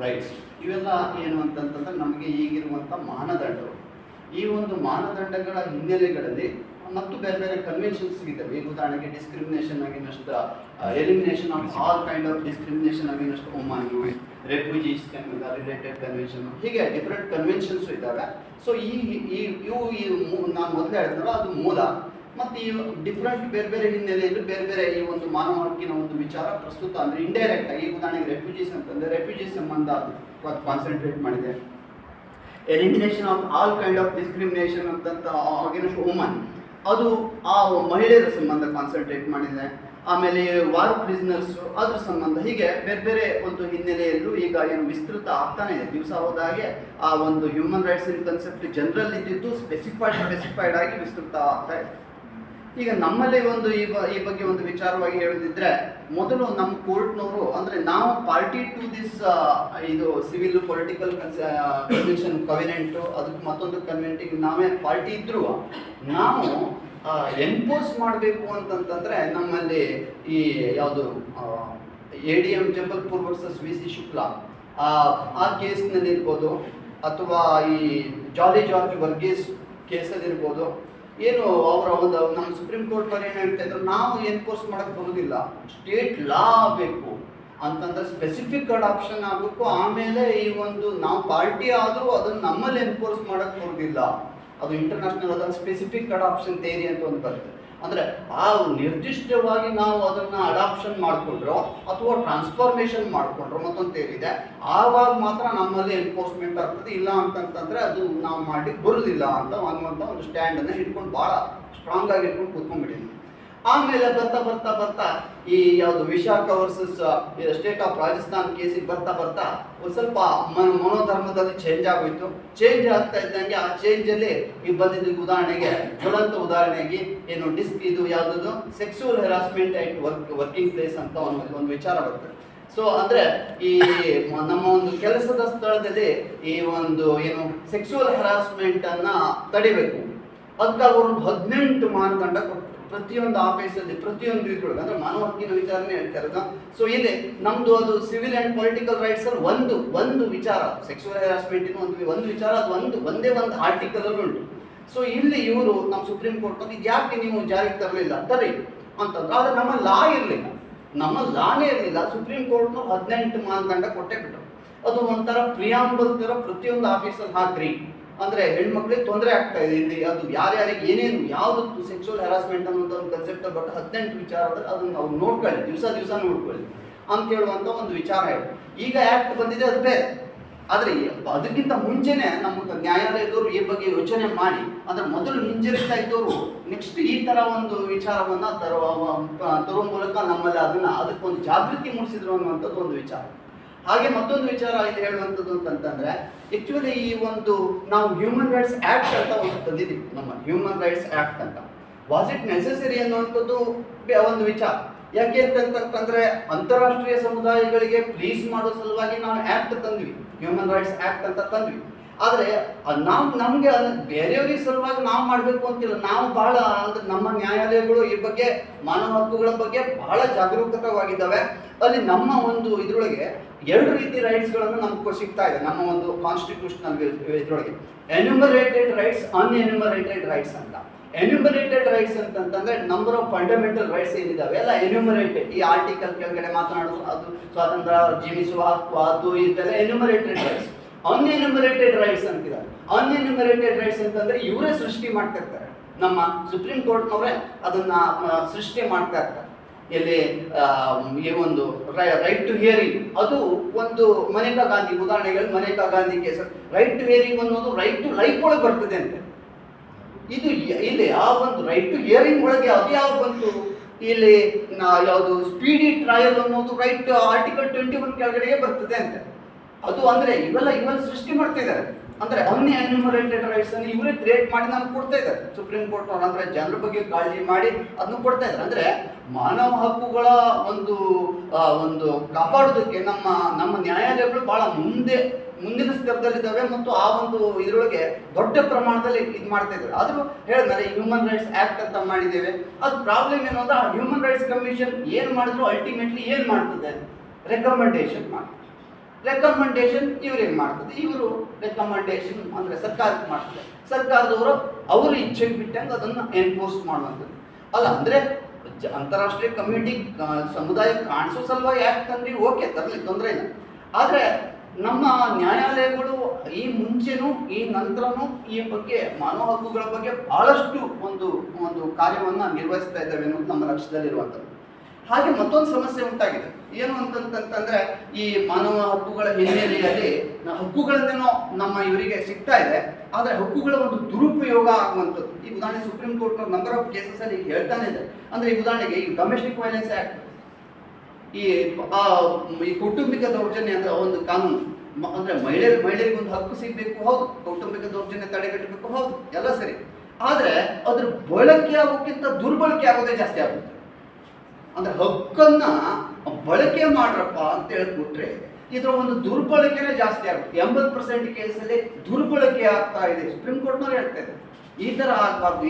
Rights ಇವೆಲ್ಲ ಏನು ಅಂತಂತಂದ್ರೆ ನಮಗೆ ಈಗಿರುವಂಥ ಮಾನದಂಡಗಳು. ಈ ಒಂದು ಮಾನದಂಡಗಳ ಹಿನ್ನೆಲೆಗಳಲ್ಲಿ ಮತ್ತು ಬೇರೆ ಬೇರೆ ಕನ್ವೆನ್ಷನ್ಸ್ ಇದ್ದಾವೆ ಈಗ ಉದಾಹರಣೆಗೆ discrimination ಆಗಿನಷ್ಟು elimination of all kind of discrimination ಆಗಿನಷ್ಟು woman refugees related convention ಹೀಗೆ ಡಿಫ್ರೆಂಟ್ ಕನ್ವೆನ್ಷನ್ಸ್ ಇದ್ದಾವೆ ಸೊ ಈ ಇವು ಈ ನಾನು ಮೊದಲೇ ಹೇಳಿದ್ನಲ್ಲ, ಅದು ಮೂಲ. ಮತ್ತು ಈ ಡಿಫ್ರೆಂಟ್ ಬೇರೆ ಬೇರೆ ಹಿನ್ನೆಲೆಯಲ್ಲಿ ಬೇರೆ ಬೇರೆ ಈ ಒಂದು ಮಾನವ ಹಕ್ಕಿನ ಒಂದು ವಿಚಾರ ಪ್ರಸ್ತುತ ಅಂದರೆ ಇಂಡೈರೆಕ್ಟ್ ಆಗಿ ಉದಾಹರಣೆಗೆ ರೆಫ್ಯೂಜೀಸ್ ಅಂತಂದರೆ ರೆಫ್ಯೂಜೀಸ್ ಸಂಬಂಧ ಕಾನ್ಸಂಟ್ರೇಟ್ ಮಾಡಿದೆ. Elimination of all kind of discrimination ಅಂತಂತ ಅಗೇನ್ಸ್ಟ್ ವುಮನ್ ಅದು ಆ ಮಹಿಳೆಯರ ಸಂಬಂಧ ಕಾನ್ಸಂಟ್ರೇಟ್ ಮಾಡಿದೆ. ಆಮೇಲೆ ವಾರ್ ಪ್ರಿಸ್ನರ್ಸ್ ಅದ್ರ ಸಂಬಂಧ ಹೀಗೆ ಬೇರೆ ಬೇರೆ ಒಂದು ಹಿನ್ನೆಲೆಯಲ್ಲೂ ಈಗ ಏನು ವಿಸ್ತೃತ ಆಗ್ತಾನೆ ಇದೆ ದಿವಸ ಹೋದಾಗೆ ಆ ಒಂದು human rights in concept general ಇದ್ದಿದ್ದು ಸ್ಪೆಸಿಫೈಡ್ ಸ್ಪೆಸಿಫೈಡ್ ಆಗಿ ವಿಸ್ತೃತ ಆಗ್ತಾ ಇದೆ. ಈಗ ನಮ್ಮಲ್ಲಿ ಒಂದು ಈ ಈ ಬಗ್ಗೆ ಒಂದು ವಿಚಾರವಾಗಿ ಹೇಳೋದಿದ್ರೆ, ಮೊದಲು ನಮ್ಮ ಕೋರ್ಟ್ನವರು, ಅಂದ್ರೆ ನಾವು ಪಾರ್ಟಿ ಟು ದಿಸ್ ಇದು ಸಿವಿಲ್ ಪೊಲಿಟಿಕಲ್ ಕನ್ವೆನ್ಷನ್ ಕವಿನೆಂಟು ಅದಕ್ಕೆ ಮತ್ತೊಂದು ಕನ್ವೆಂಟಿಗೆ ನಾವೇ ಪಾರ್ಟಿ ಇದ್ರು, ನಾವು ಎನ್ಫೋರ್ಸ್ ಮಾಡಬೇಕು ಅಂತಂತಂದ್ರೆ ನಮ್ಮಲ್ಲಿ ಈ ಯಾವುದು A D M Jabalpur versus V C Shukla ಆ ಆ ಕೇಸ್ನಲ್ಲಿ ಇರ್ಬೋದು ಅಥವಾ ಈ ಜಾಲಿ ಜಾರ್ಜ್ ವರ್ಗೀಸ್ ಕೇಸಲ್ಲಿರ್ಬೋದು ಏನು ಅವರ ಒಂದು ನಮ್ಮ ಸುಪ್ರೀಂ ಕೋರ್ಟ್ ಏನು ಹೇಳ್ತಾ ಇದ್ರು? ನಾವು ಎನ್ಫೋರ್ಸ್ ಮಾಡಕ್ ಬರೋದಿಲ್ಲ. ಸ್ಟೇಟ್ ಲಾ ಆಗಬೇಕು ಅಂತಂದ್ರೆ ಸ್ಪೆಸಿಫಿಕ್ ಅಡಾಪ್ಷನ್ ಆಗಬೇಕು. ಆಮೇಲೆ ಈ ಒಂದು ನಾವು ಪಾರ್ಟಿ ಆದರೂ ಅದನ್ನ ನಮ್ಮಲ್ಲಿ ಎನ್ಫೋರ್ಸ್ ಮಾಡಕ್ ಬರೋದಿಲ್ಲ. ಅದು ಇಂಟರ್ನ್ಯಾಷನಲ್ ಅದ ಸ್ಪೆಸಿಫಿಕ್ ಅಡಾಪ್ಷನ್ ಥೇರಿ ಅಂತ ಒಂದು ಬರುತ್ತೆ ಅಂದ್ರೆ ಆ ನಿರ್ದಿಷ್ಟವಾಗಿ ನಾವು ಅದನ್ನ ಅಡಾಪ್ಷನ್ ಮಾಡಿಕೊಂಡ್ರೋ ಅಥವಾ ಟ್ರಾನ್ಸ್ಫಾರ್ಮೇಶನ್ ಮಾಡಿಕೊಂಡ್ರೋ ಮತ್ತೊಂದು ಏನಿದೆ ಆವಾಗ ಮಾತ್ರ ನಮ್ಮಲ್ಲಿ ಎನ್ಫೋರ್ಸ್ಮೆಂಟ್ ಆಗ್ತದೆ. ಇಲ್ಲ ಅಂತಂತಂದರೆ ಅದು ನಾವು ಮಾಡಿ ಬರೋದಿಲ್ಲ ಅಂತ ಅನ್ನುವಂಥ ಒಂದು ಸ್ಟ್ಯಾಂಡನ್ನು ಇಟ್ಕೊಂಡು ಬಹಳ ಸ್ಟ್ರಾಂಗ್ ಆಗಿ ಇಟ್ಕೊಂಡು ಕೂತ್ಕೊಂಡ್ಬಿಟ್ಟಿದ್ವಿ. ಆಮೇಲೆ ಬರ್ತಾ ಬರ್ತಾ ಬರ್ತಾ ಈ ಯಾವುದು Vishaka versus state of Rajasthan ಕೇಸಿಗೆ ಬರ್ತಾ ಬರ್ತಾ ಒಂದು ಸ್ವಲ್ಪ ಮನ- ಮನೋಧರ್ಮದಲ್ಲಿ ಚೇಂಜ್ ಆಗೋಯ್ತು. ಚೇಂಜ್ ಆಗ್ತಾ ಇದ್ದಂಗೆ ಆ ಚೇಂಜ್ ಅಲ್ಲಿ ಈ ಬಂದಿದ್ದ ಉದಾಹರಣೆಗೆ ಜ್ವಲಂತ ಉದಾಹರಣೆಗೆ ಏನು ಡಿಸ್ಕ್ ಇದು ಯಾವ್ದು sexual harassment at work working place ಅಂತ ಒಂದು ಒಂದು ವಿಚಾರ ಬರ್ತದೆ. ಸೊ ಅಂದ್ರೆ ಈ ನಮ್ಮ ಒಂದು ಕೆಲಸದ ಸ್ಥಳದಲ್ಲಿ ಈ ಒಂದು ಏನು ಸೆಕ್ಸುವಲ್ ಹೆರಾಸ್ಮೆಂಟ್ ಅನ್ನ ತಡಿಬೇಕು. ಅದಕ್ಕಾಗಿ ಒಂದು ಹದಿನೆಂಟು ಮಾನದಂಡ ಕೊಟ್ಟರು ಪ್ರತಿಯೊಂದು ಆಫೀಸಲ್ಲಿ ಪ್ರತಿಯೊಂದು ಇದ್ರೊಳಗೆ ಅಂದ್ರೆ ಮಾನವ ಹಕ್ಕಿನ ವಿಚಾರನೆ ಇರೋದು ಸೊ ಇಲ್ಲಿ ನಮ್ದು ಅದು ಸಿವಿಲ್ ಅಂಡ್ ಪೊಲಿಟಿಕಲ್ ರೈಟ್ಸ್ ಅಲ್ಲಿ ಒಂದು ಒಂದು ವಿಚಾರ. ಸೆಕ್ಸುವಲ್ ಹೆರಾಸ್ಮೆಂಟ್ ಒಂದು ಒಂದು ವಿಚಾರ, ಅದು ಒಂದು, ಒಂದೇ ಒಂದು ಆರ್ಟಿಕಲ್ ಅಲ್ಲಿ ಉಂಟು. ಸೊ ಇಲ್ಲಿ ಇವರು ನಮ್ಮ ಸುಪ್ರೀಂ ಕೋರ್ಟ್ ಇದು ಯಾಕೆ ನೀವು ಜಾರಿಗೆ ತರಲಿಲ್ಲ? ತರಿ ಅಂತಂದ್ರೆ. ಆದ್ರೆ ನಮ್ಮ ಲಾ ಇರಲಿಲ್ಲ. ನಮ್ಮ ಲಾನೇ ಇರಲಿಲ್ಲ. ಸುಪ್ರೀಂ ಕೋರ್ಟ್ ಹದಿನೆಂಟು ಮಾನದಂಡ ಕೊಟ್ಟೆ ಬಿಟ್ಟರು. ಅದು ಒಂಥರ ಪ್ರಿಯಾಂಬಲ್ ತರ ಪ್ರತಿಯೊಂದು ಆಫೀಸಲ್ಲಿ ಹಾಕ್ರಿ. ಅಂದ್ರೆ ಹೆಣ್ಮಕ್ಳಿಗೆ ತೊಂದರೆ ಆಗ್ತಾ ಇದೆ ಇಲ್ಲಿ ಅದು ಯಾರ್ಯಾರಿಗೆ ಏನೇನು ಯಾವ್ದು ಸೆಕ್ಸುವಲ್ ಹೆರಾಸ್ಮೆಂಟ್ ಅನ್ನೋಂಥ ಒಂದು ಕನ್ಸೆಪ್ಟ್ ಬಟ್ ಹದಿನೆಂಟು ವಿಚಾರ ಆದ್ರೆ ಅದನ್ನ ಅವ್ರು ನೋಡ್ಕೊಳ್ಳಿ, ದಿವಸ ದಿವಸ ನೋಡ್ಕೊಳ್ಳಿ ಅಂತ ಹೇಳುವಂತ ಒಂದು ವಿಚಾರ ಹೇಳಿ ಈಗ ಆಕ್ಟ್ ಬಂದಿದೆ ಅದು ಬೇರೆ. ಆದ್ರೆ ಅದಕ್ಕಿಂತ ಮುಂಚೆನೆ ನಮ್ಮ ನ್ಯಾಯಾಲಯದವರು ಈ ಬಗ್ಗೆ ಯೋಚನೆ ಮಾಡಿ, ಅಂದ್ರೆ ಮೊದಲು ಹಿಂಜರಿತಾ ಇದ್ದವರು ನೆಕ್ಸ್ಟ್ ಈ ತರ ಒಂದು ವಿಚಾರವನ್ನ ತರುವ ತರುವ ಮೂಲಕ ನಮ್ಮಲ್ಲಿ ಅದನ್ನ, ಅದಕ್ಕೊಂದು ಜಾಗೃತಿ ಮೂಡಿಸಿದ್ರು ಅನ್ನುವಂಥದ್ದು ಒಂದು ವಿಚಾರ. ಹಾಗೆ ಮತ್ತೊಂದು ವಿಚಾರ ಇಲ್ಲಿ ಹೇಳುವಂಥದ್ದು ಅಂತಂದ್ರೆ ಆಕ್ಚುಲಿ ಈ ಒಂದು ನಾವು ಹ್ಯೂಮನ್ ರೈಟ್ಸ್ ಆಕ್ಟ್ ಅಂತ ಒಂದು ತಂದಿದ್ದೀವಿ, ನಮ್ಮ ಹ್ಯೂಮನ್ ರೈಟ್ಸ್ ಆಕ್ಟ್ ಅಂತ. ವಾಸ್ ಇಟ್ ನೆಸೆಸರಿ ಅನ್ನುವಂಥದ್ದು ಒಂದು ವಿಚಾರ. ಯಾಕೆ ಅಂತಂತಂದ್ರೆ, ಅಂತಾರಾಷ್ಟ್ರೀಯ ಸಮುದಾಯಗಳಿಗೆ ಪ್ಲೀಸ್ ಮಾಡೋ ಸಲುವಾಗಿ ನಾವು ಆಕ್ಟ್ ತಂದ್ವಿ. ಹ್ಯೂಮನ್ ರೈಟ್ಸ್ ಆಕ್ಟ್ ಅಂತ ತಂದ್ವಿ. ಆದ್ರೆ ನಾವು ನಮಗೆ ಬೇರೆಯವರಿಗೆ ಬೇರೆಯವ್ರಿಗೆ ಸಲುವಾಗಿ ನಾವು ಮಾಡಬೇಕು ಅಂತಿಲ್ಲ. ನಾವು ಬಹಳ ಅಂದ್ರೆ ನಮ್ಮ ನ್ಯಾಯಾಲಯಗಳು ಈ ಬಗ್ಗೆ ಮಾನವ ಹಕ್ಕುಗಳ ಬಗ್ಗೆ ಬಹಳ ಜಾಗರೂಕತವಾಗಿದ್ದಾವೆ. ಅಲ್ಲಿ ನಮ್ಮ ಒಂದು ಇದರೊಳಗೆ ಎರಡು ರೀತಿ ರೈಟ್ಸ್ಗಳನ್ನು ನಮ್ಗೆ ಸಿಗ್ತಾ ಇದೆ. ನಮ್ಮ ಒಂದು ಕಾನ್ಸ್ಟಿಟ್ಯೂಷನಲ್ ಇದ್ರೊಳಗೆ. ಎನ್ಯುಮರೇಟೆಡ್ ರೈಟ್ಸ್ ಅನ್ಎನ್ಯುಮರೇಟೆಡ್ ರೈಟ್ಸ್ ಅಂತ. ಎನ್ಯುಮರೇಟೆಡ್ ರೈಟ್ಸ್ ಅಂತಂತಂದ್ರೆ ನಂಬರ್ ಆಫ್ ಫಂಡಮೆಂಟಲ್ ರೈಟ್ಸ್ ಏನಿದಾವೆ? ಎಲ್ಲ ಎನ್ಯುಮರೇಟೆಡ್ ಈ ಆರ್ಟಿಕಲ್ ಕೆಳಗಡೆ ಮಾತನಾಡುವ ಅದು ಸ್ವಾತಂತ್ರ್ಯ, ಜೀವಿಸುವ ಹಕ್ಕು, ಅದು ಇದೆಲ್ಲ ಎನ್ಯುಮರೇಟೆಡ್ ರೈಟ್ಸ್ ಅನ್ಎನ್ಯುಮರೇಟೆಡ್ ರೈಟ್ಸ್ ಅಂತಿದ್ದಾರೆ. ಅನ್ಎನ್ಯುಮರೇಟೆಡ್ ರೈಟ್ಸ್ ಅಂತಂದ್ರೆ ಇವರೇ ಸೃಷ್ಟಿ ಮಾಡ್ತಾ ಇರ್ತಾರೆ. ನಮ್ಮ ಸುಪ್ರೀಂ ಕೋರ್ಟ್ನವರೇ ಅದನ್ನ ಸೃಷ್ಟಿ ಮಾಡ್ತಾ ಇರ್ತಾರೆ. ಎಲ್ಲಿ ಈ ಒಂದು ರೈಟ್ ಟು ಹಿಯರಿಂಗ್ ಅದು ಒಂದು ಮನೇಕಾ ಗಾಂಧಿ, ಉದಾಹರಣೆಗಳು Maneka Gandhi case right to hearing ಅನ್ನೋದು ರೈಟ್ ಟು ಲೈಫ್ ಒಳಗೆ ಬರ್ತದೆ ಅಂತೆ. ಇದು ಇಲ್ಲಿ ಆ ಒಂದು ರೈಟ್ ಟು ಹಿಯರಿಂಗ್ ಒಳಗೆ ಅದು ಯಾವ ಬಂತು? ಇಲ್ಲಿ ಯಾವುದು ಸ್ಪೀಡಿ ಟ್ರಯಲ್ ಅನ್ನೋದು ರೈಟ್ ಆರ್ಟಿಕಲ್ ಟ್ವೆಂಟಿ ಒನ್ ಕೆಳಗಡೆಗೆ ಬರ್ತದೆ ಅಂತೆ. ಅದು ಅಂದ್ರೆ ಇವೆಲ್ಲ ಇವೆಲ್ಲ ಸೃಷ್ಟಿ ಮಾಡ್ತಾ ಇದ್ದಾರೆ ಅಂದ್ರೆ ಅನ್ಯ ಅನ್ಯುಮರೇಟೆಡ್ ರೈಟ್ಸ್ ಅನ್ನು ಇವರೇ ಕ್ರಿಯೇಟ್ ಮಾಡಿ ನಮ್ಗೆ ಕೊಡ್ತಾ ಇದ್ದಾರೆ ಸುಪ್ರೀಂ ಕೋರ್ಟ್ ಅವ್ರು ಅಂದ್ರೆ ಜನರ ಬಗ್ಗೆ ಕಾಳಜಿ ಮಾಡಿ ಅದನ್ನು ಕೊಡ್ತಾ ಇದ್ದಾರೆ ಅಂದ್ರೆ ಮಾನವ ಹಕ್ಕುಗಳ ಒಂದು ಒಂದು ಕಾಪಾಡೋದಕ್ಕೆ ನಮ್ಮ ನಮ್ಮ ನ್ಯಾಯಾಲಯಗಳು ಬಹಳ ಮುಂದೆ, ಮುಂದಿನ ಸ್ತರದಲ್ಲಿದ್ದಾವೆ ಮತ್ತು ಆ ಒಂದು ಇದರೊಳಗೆ ದೊಡ್ಡ ಪ್ರಮಾಣದಲ್ಲಿ ಇದು ಮಾಡ್ತಾ ಇದ್ದಾರೆ ಆದರೂ ಹೇಳಿದ್ರೆ ಹ್ಯೂಮನ್ ರೈಟ್ಸ್ ಆಕ್ಟ್ ಅಂತ ಮಾಡಿದ್ದೇವೆ. ಅದು ಪ್ರಾಬ್ಲಮ್ ಏನು ಅಂದ್ರೆ ಹ್ಯೂಮನ್ ರೈಟ್ಸ್ ಕಮಿಷನ್ ಏನು ಮಾಡಿದ್ರು ಅಲ್ಟಿಮೇಟ್ಲಿ ಏನು ಮಾಡ್ತದೆ? ರೆಕಮೆಂಡೇಶನ್ ಮಾಡಿ ರೆಕಮೆಂಡೇಶನ್ ಇವ್ರೇನ್ ಮಾಡ್ತದೆ? ಇವರು ರೆಕಮೆಂಡೇಶನ್ ಅಂದ್ರೆ ಸರ್ಕಾರಕ್ಕೆ ಮಾಡ್ತಾರೆ ಸರ್ಕಾರದವರು ಅವ್ರ ಇಚ್ಛೆಗೆ ಬಿಟ್ಟಂಗೆ ಅದನ್ನ ಎನ್ಫೋರ್ಸ್ ಮಾಡುವಂಥದ್ದು. ಅಲ್ಲ, ಅಂದ್ರೆ ಅಂತಾರಾಷ್ಟ್ರೀಯ ಕಮ್ಯುನಿಟಿ ಸಮುದಾಯ ಕಾಣಿಸೋ ಸಲುವಾಗಿ ಯಾಕೆ ತಂದ್ರಿ? ಓಕೆ, ತರಲಿ, ತೊಂದರೆ ಇಲ್ಲ. ಆದರೆ ನಮ್ಮ ನ್ಯಾಯಾಲಯಗಳು ಈ ಮುಂಚೆನೂ, ಈ ನಂತರನೂ ಈ ಬಗ್ಗೆ ಮಾನವ ಹಕ್ಕುಗಳ ಬಗ್ಗೆ ಬಹಳಷ್ಟು ಒಂದು ಒಂದು ಕಾರ್ಯವನ್ನ ನಿರ್ವಹಿಸ್ತಾ ಇದ್ದಾವೆ ಅನ್ನೋದು ನಮ್ಮ ಲಕ್ಷ್ಯದಲ್ಲಿರುವಂಥದ್ದು. ಹಾಗೆ ಮತ್ತೊಂದು ಸಮಸ್ಯೆ ಉಂಟಾಗಿದೆ. ಏನು ಅಂತಂತಂದ್ರೆ ಈ ಮಾನವ ಹಕ್ಕುಗಳ ಹಿನ್ನೆಲೆಯಲ್ಲಿ ಹಕ್ಕುಗಳನ್ನೇನೋ ನಮ್ಮ ಇವರಿಗೆ ಸಿಗ್ತಾ ಇದೆ. ಆದರೆ ಹಕ್ಕುಗಳ ಒಂದು ದುರುಪಯೋಗ ಆಗುವಂಥದ್ದು. ಈ ಉದಾಹರಣೆ supreme court number of cases ಅಲ್ಲಿ ಹೇಳ್ತಾನೆ ಇದೆ. ಅಂದ್ರೆ ಈ ಉದಾಹರಣೆಗೆ ಈ ಡೊಮೆಸ್ಟಿಕ್ ವೈಲೆನ್ಸ್ ಆಕ್ಟ್ ಈ ಈ ಕೌಟುಂಬಿಕ ದೌರ್ಜನ್ಯ ಅಂದ್ರೆ ಒಂದು ಕಾನೂನು. ಅಂದ್ರೆ ಮಹಿಳೆಯರು ಮಹಿಳೆಯರಿಗೆ ಒಂದು ಹಕ್ಕು ಸಿಗಬೇಕು, ಹೌದು. ಕೌಟುಂಬಿಕ ದೌರ್ಜನ್ಯ ತಡೆಗಟ್ಟಬೇಕು, ಹೌದು. ಎಲ್ಲ ಸರಿ. ಆದ್ರೆ ಅದ್ರ ಬಳಕೆ ಆಗೋಕ್ಕಿಂತ ದುರ್ಬಳಕೆ ಆಗೋದೇ ಜಾಸ್ತಿ ಆಗುತ್ತೆ. ಅಂದ್ರೆ ಹಕ್ಕನ್ನ ಬಳಕೆ ಮಾಡ್ರಪ್ಪ ಅಂತ ಹೇಳ್ಬಿಟ್ರೆ ಇದರ ಒಂದು ದುರ್ಬಳಕೆನೇ ಜಾಸ್ತಿ ಆಗುತ್ತೆ. ಎಂಬತ್ತು ಪರ್ಸೆಂಟ್ ಕೇಸಲ್ಲಿ ದುರ್ಬಳಕೆ ಆಗ್ತಾ ಇದೆ. ಸುಪ್ರೀಂ ಕೋರ್ಟ್ನವ್ರು ಹೇಳ್ತಾ ಇದ್ದಾರೆ ಈ ತರ ಆಗಬಾರ್ದು